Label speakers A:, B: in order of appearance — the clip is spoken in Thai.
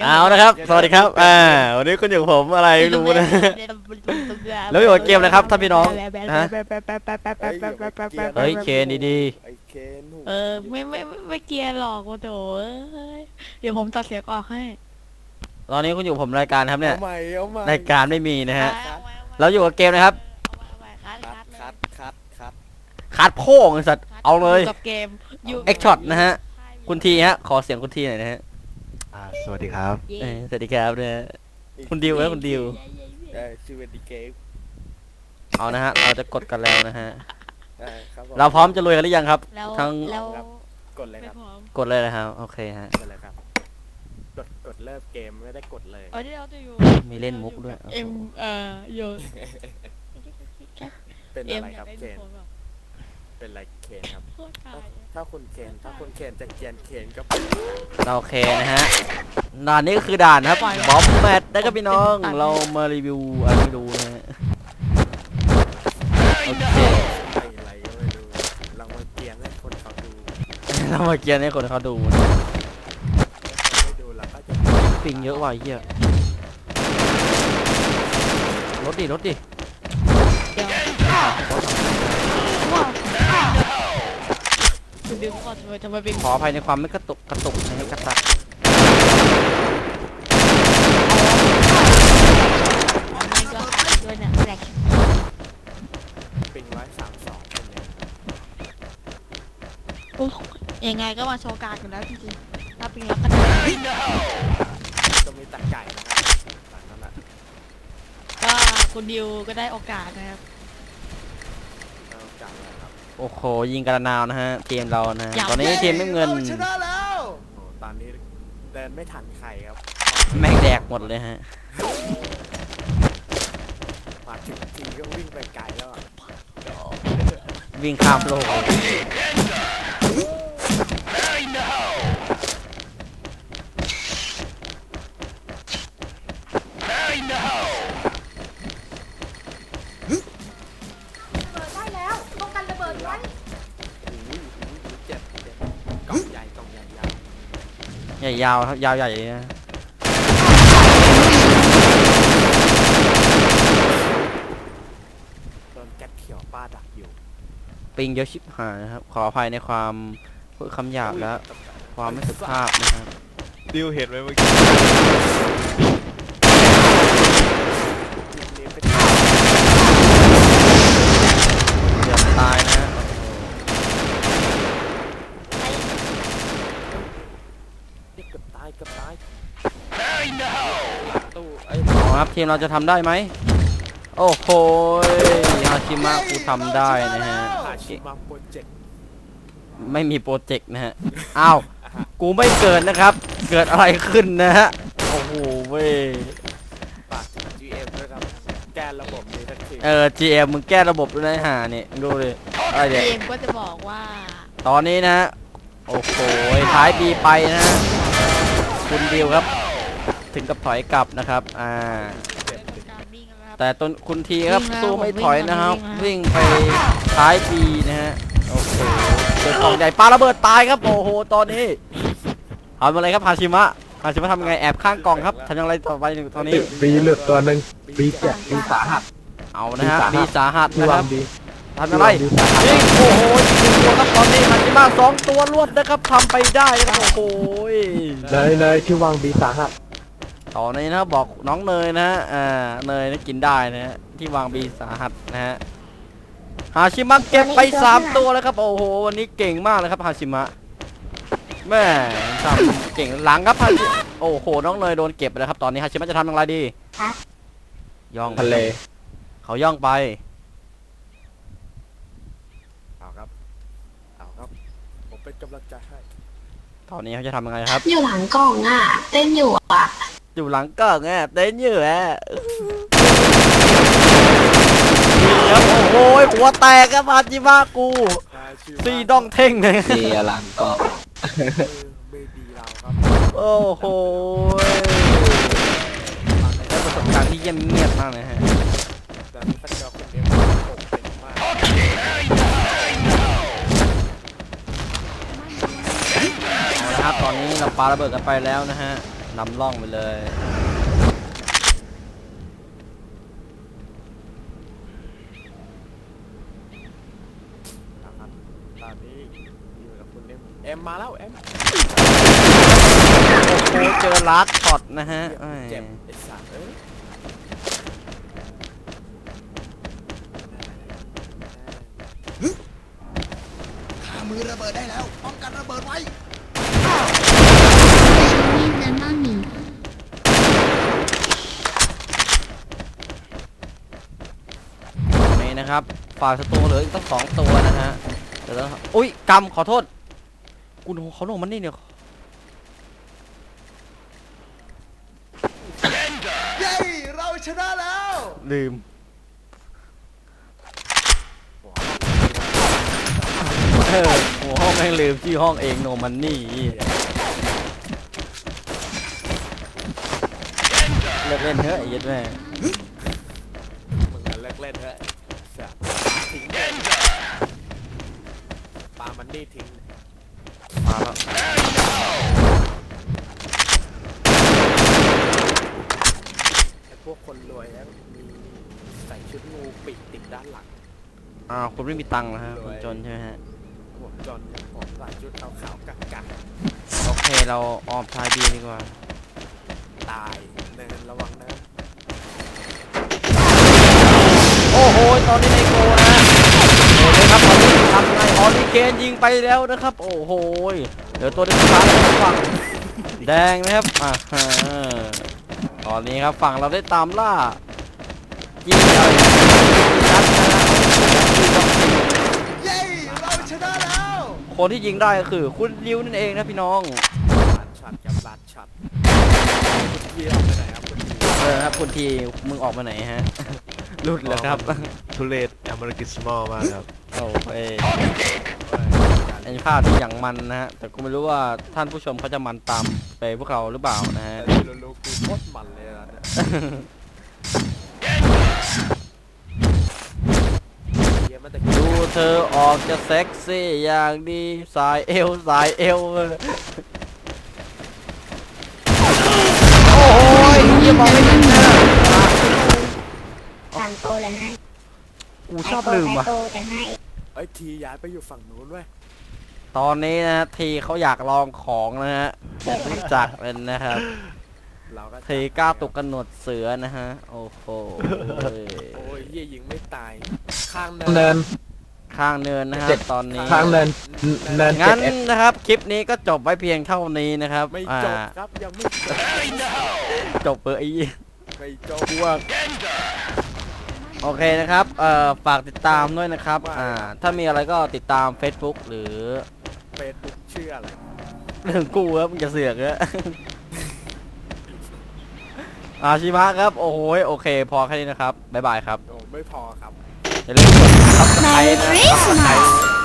A: เอานะครับ สวัสดีครับ อ่า วันนี้คุณอยู่กับผมอะไรไม่รู้นะ แล้วอยู่กับเกมอะไรครับท่านพี่น้องฮะ เฮ้ยเคนดี
B: ไอ้เคนหู
C: เออไม่ไม่ไม่ไม่เกียร์หรอกโอ้โถเอ้ยเดี๋ยวผมตัดเสียงออกให้
A: ๆตอนนี้คุณอยู่กับผมรายการครับเนี่ย
B: เอาใหม่เอาใหม่
A: รายการไม่มีนะฮะ
C: เอาไว้เอาไว้
A: แล้วอยู่กับเกมนะครับ
C: เอาไว้เอาไว้
B: คัด
C: คัด
B: คัดคัดคัด
A: คัดโพ่งไอ้สัตว์
C: คัด
A: เอาเลย
C: กับเกมยู่
A: เอ็กช็อตนะฮะ คุณทีฮะ ขอเสียงคุณทีหน่อยนะฮะ
D: อ่าสวัสดีครับ
C: เย้
A: เออสวัสดีครับนะฮะคุณดิวนะคุณดิว
B: เออชื่อเป็นดีเกม
A: เอานะฮะ เราจะกดกันแล้วนะฮะ
B: เออครับผ
A: เราพร้อมจะลุยกันหรือยังครับ
C: แล้ว
A: ทั้ง
C: แล้ว
B: กดเลย
C: ไม่
B: ครับ
C: พร้อม
A: กดเลยนะครับ โอเคฮะ
B: กดเลยครับกดกดเริ่มเกมไม่ได้กดเลย
C: เออเดี๋ยวจะอยู่
A: มีเล่นมุกด้วย
C: เอ็มเอ่ออยู่
B: เป็น
C: เอ็
B: อะ
C: ม
B: ไร
C: อ
B: ค
C: ยา
B: รั
C: ก
B: บ
C: ได้
B: เคน
C: ทุกคนแบบ
B: เป็นอะไรเคนครับ
C: โคตรตายอะ
B: ถ้าคุณเคนถ้าคุณเคนจะเกรียนเคนก็
A: เราโอเคนะฮะด่านนี้ก็คือด่านนะครับบอมแมทนะครับพี่น้อง เรามารีวิวอะไรไม่รู้นะฮะโอเค
B: ไม่อะไรก็ไม่รู้ลองมาเกรียนให้คนเขาดู
A: เรามาเกียร์ให้คนเขาดูนะ
B: ไม่ดูแล้วก็จะ
A: ปิงเยอะว่ะไอ้เหี้ยรถดิรถดิ
C: เดี๋ยวว้าวคุณ ดึงก่อนทำไมทำไมเป็น
A: ขออภัยในความไม่กระตุกกระตุกนะฮะกระตัก
C: อ๋อไม่ก็หายด้วยเนี่ยแหลก
B: ปิงไว้สามสองคนเนี่ย
C: โอ้ยยังไงก็มาโชว์การดอยู่แล้วจริงๆถ้าเป็นแล้วก็ได้
B: ก็มีตะไก่นะครับหลังนั้นแหละ
C: ก็คุณดิวก็ได้โอกาสนะครับ
B: เอาจังเลยครับ
A: โอ้โหยิงกระนาวนะฮะทีมเรานะฮะ
C: อย่า
A: ตอนนี้ทีมน้ำเงิน
B: ชนะแล้วโอ้ตอนนี้เดินไม่ทันใครครับ
A: แม่งแดกหมดเลยฮะ
B: มาถึงทีก็วิ่งไปไกลแล้วอะ
A: วิ่งข้ามโลก ใหญ่ยาวครับยาวใหญ่เลยนะ
B: โดนแก๊สเขียวป้าดักอยู่
A: ปิงเยอะชิบหายนะครับ ขออภัยในความพูดคำหยาบและ
B: อุ้ย
A: ความไม่สุภาพนะครับ
D: ดิวเห็นไหมเมื่อกี้
B: นี่เป็น
A: เกือบตายนะฮะ
B: นี่เกือบตายเกือบตายตู้ไอ้
A: เอาครับ ทีมเราจะทำได้ไหมโอ้โหฮาชิมะกูทำได้นะฮะ
B: หาชิมาโปรเจกต์
A: ไม่มีโปรเจกต์นะฮะ อ้าว กูไม่เกิดนะครับ เกิดอะไรขึ้นนะฮะ โอ้โหเว้ย
B: ฝากถึง GM ด้วยครับ แก้ระบบนี้ทักที
A: เออ GM มึงแก้ระบบด้วยนะหาเนี่ยดูดิอะไร
C: เก
A: เนี่ย
C: มก็จะบอกว่า
A: ตอนนี้นะฮะ โอ้โหท้ายปีไปนะฮะ คุณดิวครับ ถึงกับถอยกลับนะครับอ่า
C: เป็นการวิ่งแล้วนะครับ
A: แต่ต้นคุณทีครับ
C: วิ่งแล้ว
A: สู้ไม่
C: ผมวิ่ง
A: ถอยนะครับ
C: ผมวิ่
A: วิ่ง
C: ง
A: ไปท้ายปีนะฮะโอ้โหเจอกล่องใหญ่ปาระเบิดตายครับโอ้โหตอนนี้ทำอะไรครับฮาชิมะฮาชิมะทำยังไงแอบข้างกล่องครับทำยังไงต่อไปตอนนี้
D: บีหลุดตัวหนึ่งบีเจ็บบีสาหัส
A: เอานะฮะ
D: มี
A: มี
D: สา
A: สา
D: หั
A: หั
D: ส
A: ส
D: ที่
A: นะควารั
D: ง
A: บ
D: บี
A: ทำอะไร
D: ที่วางบีสาหัส
A: ยิงโอ้โหยิงตัวครับตอนนี้ฮาชิมะสองตัวรวดนะครับทำไปได้นะครับโอ้โห
D: เลยเลยที่วางบีสาหัส
A: ตอนนี้นะครับบอกน้องเนยนะฮะอ่าเนยนะกินได้นะฮะที่วางบีสาหัสนะฮะฮาชิมะเก็บไปสามตัวแล้วครับโอ้โหวันนี้เก่งมากเลยครับฮาชิมะแม่ทำเก่งหลังครับฮาชิโอ้โหน้องเนยโดนเก็บไปแล้วครับตอนนี้ฮาชิมะจะทำอย่างไรดีย่องไป
D: ทะเล
A: เขาย่องไป
B: เอาครับเอาครับผมเป็นกำลังใจให้
A: ตอนนี้เขาจะทำยังไงครับ
E: อยู่หลังกล่องอะ เต้นอยู่อะ
A: อยู่หลังกล่องอะเต้นอยู่อะครับโอ้โหหัวแตกครับฮาจิมะกูซีดองเท่งเลย
D: เดียหลังกล่อง
B: เออไม่ดีเราครับ
A: โอ้โหได้ประสบการณ์ที่เยี่ยมเงียบมากเลยฮะ
B: แต่มีสักเดียวคนเดียวผมเป็นมาก
A: เอาละครับตอนนี้เราปาระเบิดกันไปแล้วนะฮะ นำร่องไปเลย
B: นะครับตอนนี้อยู่กับคุณเอ็มเอ็มมาแล้วเอ็ม
A: โอ้โหเจอลัดช็อตนะฮะเอ้ย
B: เจ็บไอ้สัตว์เอ้ย
A: ตรงนี้นะครับฝ่ายศัตรูเหลืออีกตั้งสองตัวนะฮะเดี๋ยวนะอุ้ยกำขอโทษกูโดนเขาโดนมันนี่เนี่ย
F: เย้เราชนะแล้ว
A: ลืมเออหัวห้องแม่งลืมชื่อห้องเองโนมันนี่เลิกเล่นเถอะไอ้เหี้ยัดแม่
B: มึงกันเลิกเล่นเถอะสัตว์ทิ้งเลย ปามันนี่ทิ้ง
A: มาแล้ว
B: ไอ้พวกคนรวยแล้วมีใส่ชุดงูปีกติดด้านหลัง
A: อ้าวคุณไม่มีตังค์นะฮะคุณจนใช่ไหมฮะ
B: หัวจนเนี่ยผมใส่ชุดขาวๆกักกัก
A: โอเคเราออมทายดีดีกว่า
B: ๆตายเนินระวังนะ
A: โอ้โห ตอนนี้ในโกนะโอเคครับตอนนี้ทำไง ออริเคนยิงไปแล้วนะครับ โอ้โหเดี๋ยวตัวที่สุดท้ายนะครับฝั่งแดงนะครับอ่าฮะตอนนี้ครับฝั่งเราได้ตามล่ายิงใหญ่นัดนะฮะ
F: เย้เราชนะแล้ว
A: คนที่ยิงได้ก็คือคุณริวนั่นเองนะพี่น้อง
B: ลัดช็อตกับลัดช็อตเยี่ยมไปไหนครับคุณพี่
A: เออครับคุณทีมึงออกมาไหนฮะ หลุดแล้วครับ
D: ทุเรศอเมริกันสมอลมากครับ
A: โอ้เอ้ยอันนี้ภาพที่อย่างมันนะฮะ แต่กูไม่รู้ว่าท่านผู้ชมเขาจะมันตามไปพวกเราหรือเปล่านะฮะ
B: แต่ที่รู้ๆกูโคตรมันเลยนะเนี่ยเยี่ยมมาแต่
A: ดูเธอออกจะเซ็กซี่อย่างดีสายเอวสายเอว โอ้โหเยี่ยมองไม่เห็นนะ
E: ตามโตเลยให้
A: กูชอบลืมว่ะ
E: โตจะให้
B: ไอ้ยทีย้ายไปอยู่ฝั่งนู้นเว้ย
A: ตอนนี้นะฮะทีเขาอยากลองของนะฮะรู้จักเป็นนะครับ
B: เราก็
A: ทีกล้าตุกกระหนวดเสือนะฮะ โอ้โห
B: โอ้ยเยี่ยยิงไม่ตาย ข้างเนิ
D: เนิน
A: ข้างเนินนะฮะ
D: เจ็ด
A: ตอนนี้
D: ทางเนินเนิน
A: งั้น
D: เจ็ดเอส
A: นะครับคลิปนี้ก็จบไว้เพียงเท่านี้นะครับ
B: ไม่
A: อ่า
B: จบครับยังไม่จบ
A: จบเบอร์ไอ้เหี้ย
B: ไม่จบ
A: พวก โอเคนะครับเอ่อฝากติดตามด้วยนะครับอ่าถ้ามีอะไรก็ติดตาม Facebook หรือ
B: เฟซบุ๊กชื่ออะไร
A: เรื่องกูครับมึงจะเสือกเนอะ อาชิมะครับ โอ้โหโอเค พอแค่นี้นะครับ บ๊ายบายครับ
B: โอ้ไม่พอครับ
A: อย่าลืมกดซับสไครต์นะซับสไครต์